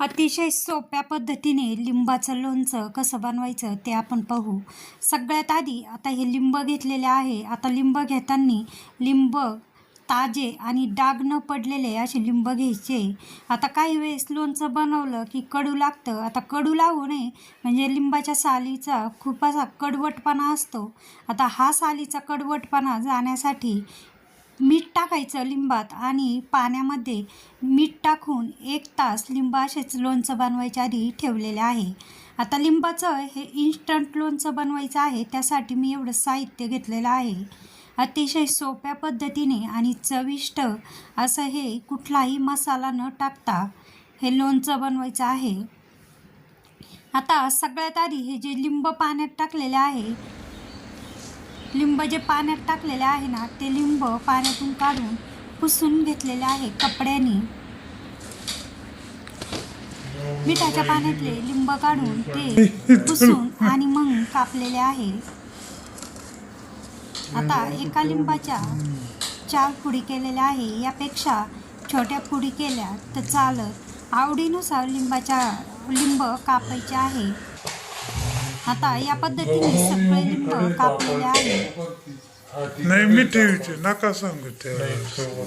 अतिशय सोप्या पद्धतीने लिंबाचं लोणचं कसं बनवायचं ते आपण पाहू. सगळ्यात आधी आता हे लिंब घेतलेले आहे. आता लिंब घेताना लिंब ताजे आणि डाग न पडलेले असे लिंब घ्यायचे. आता काही वेळेस लोणचं बनवलं की कडू लागतं. आता कडू लागू नये. म्हणजे लिंबाच्या सालीचा खूप असा कडवटपणा असतो. आता हा सालीचा कडवटपणा जाण्यासाठी मीठ टाकायचं लिंबात आणि पाण्यामध्ये मीठ टाकून एक तास लिंब लोणचं बनवायच्या आधी ठेवलेले आहे. आता लिंबाचं हे इन्स्टंट लोणचं बनवायचं आहे त्यासाठी मी एवढं साहित्य घेतलेलं आहे. अतिशय सोप्या पद्धतीने आणि चविष्ट असं हे कुठलाही मसाला न टाकता हे लोणचं बनवायचं आहे. आता सगळ्यात आधी हे जे लिंब पाण्यात टाकलेले आहे लिंब जे पाण्यात टाकलेले आहे ना ते लिंब पाण्यातून काढून पुसून घेतलेले आहे कपड्याने. मिठाच्या पाण्यातले लिंब काढून ते पुसून आणि मग कापलेले आहे. आता एका लिंबाच्या चार फुडी केलेल्या आहे. यापेक्षा छोट्या फुडी केल्या तर चालत. आवडीनुसार लिंबाच्या लिंब कापायचे आहे. आता या पद्धतीने सगळे लिंब कापलेले आहे नाही मी ठेवीचे नका सांगू तेव्हा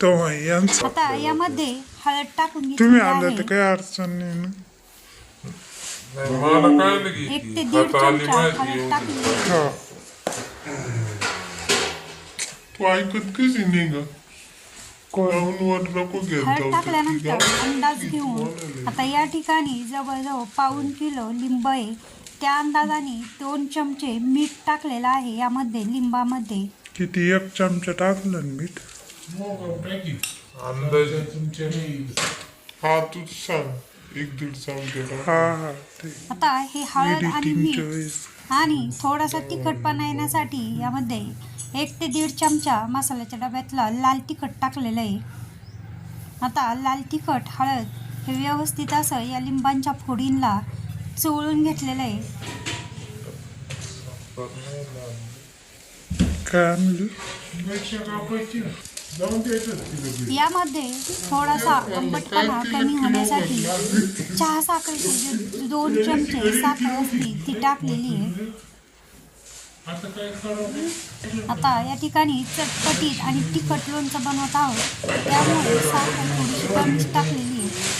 तो यांचा आता यामध्ये हळद टाकून घेतली तुम्ही आलं तर आहे काही अडचण नाही ना. मला कळलं एक ते दीड आता आली चमचा माहिती हळद एवढी. टाकली आहे. हा. तू ऐकत कशी नाही ग? लावून वर नको घेत हळद जाऊ तर ती टाकल्यानंतर अंदाज घेऊन आता या ठिकाणी जवळजवळ पाऊन किलो लिंब आहे. त्या अंदाजाने दोन चमचे मीठ टाकलेलं आहे यामध्ये लिंबामध्ये. किती एक चमचा टाकलं ना मीठ? अंदाजे हा तू सांग एक दीड चमचे. हा हा ते आता हे हळद आणि एडिटिंगच्या मीठ वेळेस आणि थोडासा तिखटपणा येण्यासाठी यामध्ये एक ते दीड चमचा मसाल्याच्या डब्यातला लाल तिखट टाकलेलं आहे. आता लाल तिखट हळद हे व्यवस्थित असं या लिंबांच्या फोडींना चोळून घेतलेलं आहे. यामध्ये थोडासा आंबटपणा कमी होण्यासाठी चहा साखरेचे जे दोन चमचे साखर असते ती टाकलेली आहे. आता या ठिकाणी चटपटीत आणि तिखट लोणचं बनवत आहोत. त्यामुळे साखर थोडीशी कमीच टाकलेली आहे.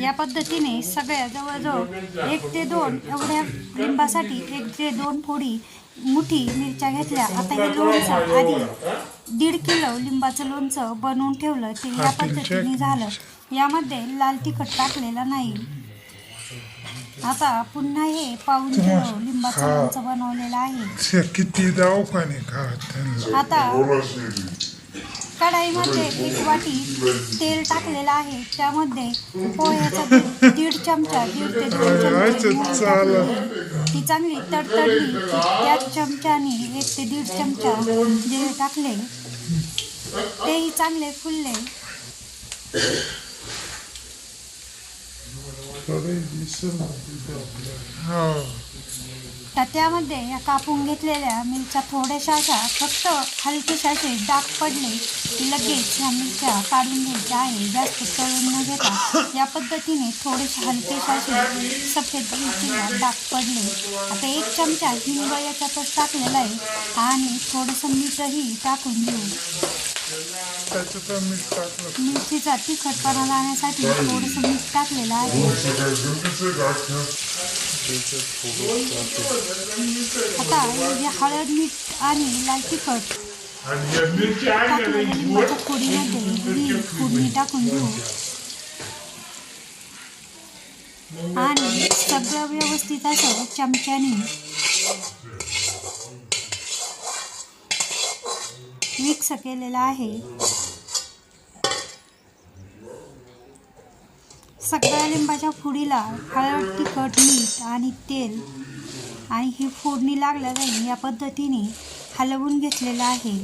या पद्धतीने सगळ्या जवळजवळ एक ते दोन एवढ्या लिंबासाठी एक ते दोन फोडी मुठी मिरच्या घेतल्या. आता हे लोणचं आधी दीड किलो लिंबाचं लोणचं बनवून ठेवलं ते या पद्धतीने झालं. यामध्ये लाल तिखट टाकलेलं नाही. आता पुन्हा हे पाऊन किलो लिंबाचं लोणचं बनवलेलं आहे. किती आता कढाईमध्ये एक वाटी तेल टाकलेलं आहे. त्यामध्ये पोह्याचा दीड- दीड चमचा दीड ते दोन चमचे. ती चांगली तडतडली. की त्याच चमच्याने एक ते दीड चमचा जिरे टाकले. तेही चांगले फुलले. तर त्यामध्ये या कापून घेतलेल्या मिरच्या थोड्याशा अशा फक्त हलकेशा असे डाग पडले की लगेच ह्या मिरच्या काढून घ्यायच्या आहे जास्त तळून न घेता या पद्धतीने थोडेसे हलकेशा असे सफेद मिरचीला डाग पडले. आता एक चमचा हिंग याच्यातच टाकलेला आहे आणि थोडंसं मीठही टाकून देऊ त्याच्यात मीठ टाकलं. मिरचीचा तिखटपणा थोडंसं मीठ टाकलेलं आहे. आता हे हळद मीठ आणि लाल तिखट लिंबाच्या फोडीमध्ये ही फोडणी टाकून आणि सगळं व्यवस्थित असं चमच्याने मिक्स केलेला आहे. सगळ्या लिंबाच्या फुडीला हळद तिखट मीठ आणि तेल आणि ही फोडणी लागल्या जाईल या पद्धतीने हलवून घेतलेलं आहे.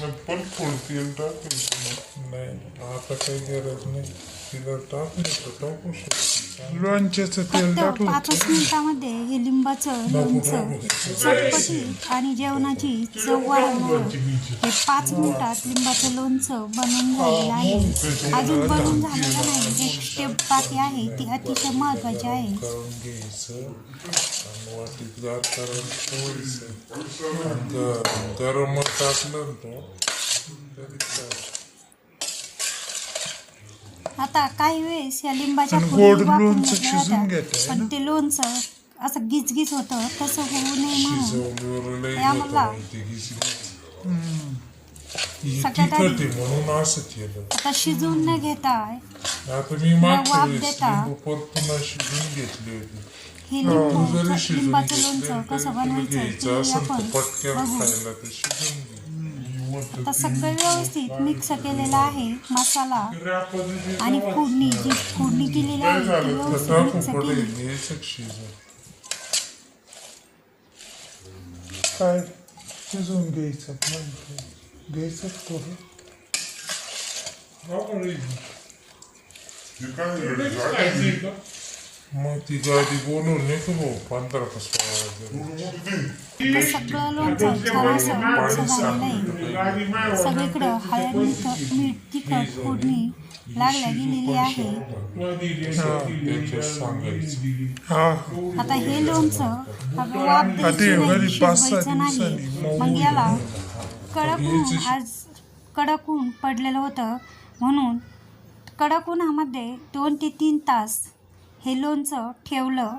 पण थोडं तेल टाकायचं नाही आता काही गरज नाही तिला टाकायचं टाकू शकतो लोणच्याचं तेल फक्त टाकलं पाचच मिनिटामध्ये हे लिंबाचं लोणचं चटपटीत आणि जेवणाची चव वाढवणारं हे पाच मिनिटात लिंबाचं लोणचं बनवून झालेलं आहे. अजून बनवून झालेलं नाही. एक स्टेप बाकी आहे ती अतिशय महत्त्वाची आहे. करून घ्यायचं. आणि गरम टाकलं. आता काही वेळेस या लिंबाच्या आणि फोडी गोड वापरून लोणचं घेतल्या शिजवून जातात. घेताय पण ना? ते लोणचं असं गिचगिच होतं तसं होऊ नये म्हणून शिजवल्यावर लई हे आम्हाला होतं मग ते घिसली. ही सगळ्यात तिखट आधी- आहे म्हणून असं केलं आता शिजवून न घेता आता मी मागच्या वाफ वेळेस देता. लिंबू परतून शिजून घेतली होती हे लिंबू जरी लिंबाचं लोणचं कसं बनवायचं घ्यायचं ते आपण बघू. आता सगळं व्यवस्थित मिक्स केलेलं आहे मसाला आणि फोडणी जी फोडणी केलेली आहे ती व्यवस्थित मिक्स केली. काय? शिजवून घ्यायचं म्हणजे घ्यायचं थोडं. मग ती बोलून नाही का पंधरा सगळं लोणचं छान झालेलं आहे सगळीकडं हळद मीठ मीठ तिखट फोडणी लागल्या गेलेली आहे आता हे लोणचं शिजवायचं नाही मग याला कडक आज कडकून पडलेलं होतं. म्हणून कडक उन्हामध्ये दोन ते तीन तास हे लोणचं ठेवलं.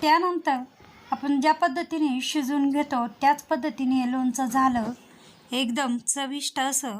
त्यानंतर आपण ज्या पद्धतीने शिजून घेतो त्याच पद्धतीने हे लोणचं झालं. एकदम चविष्ट असं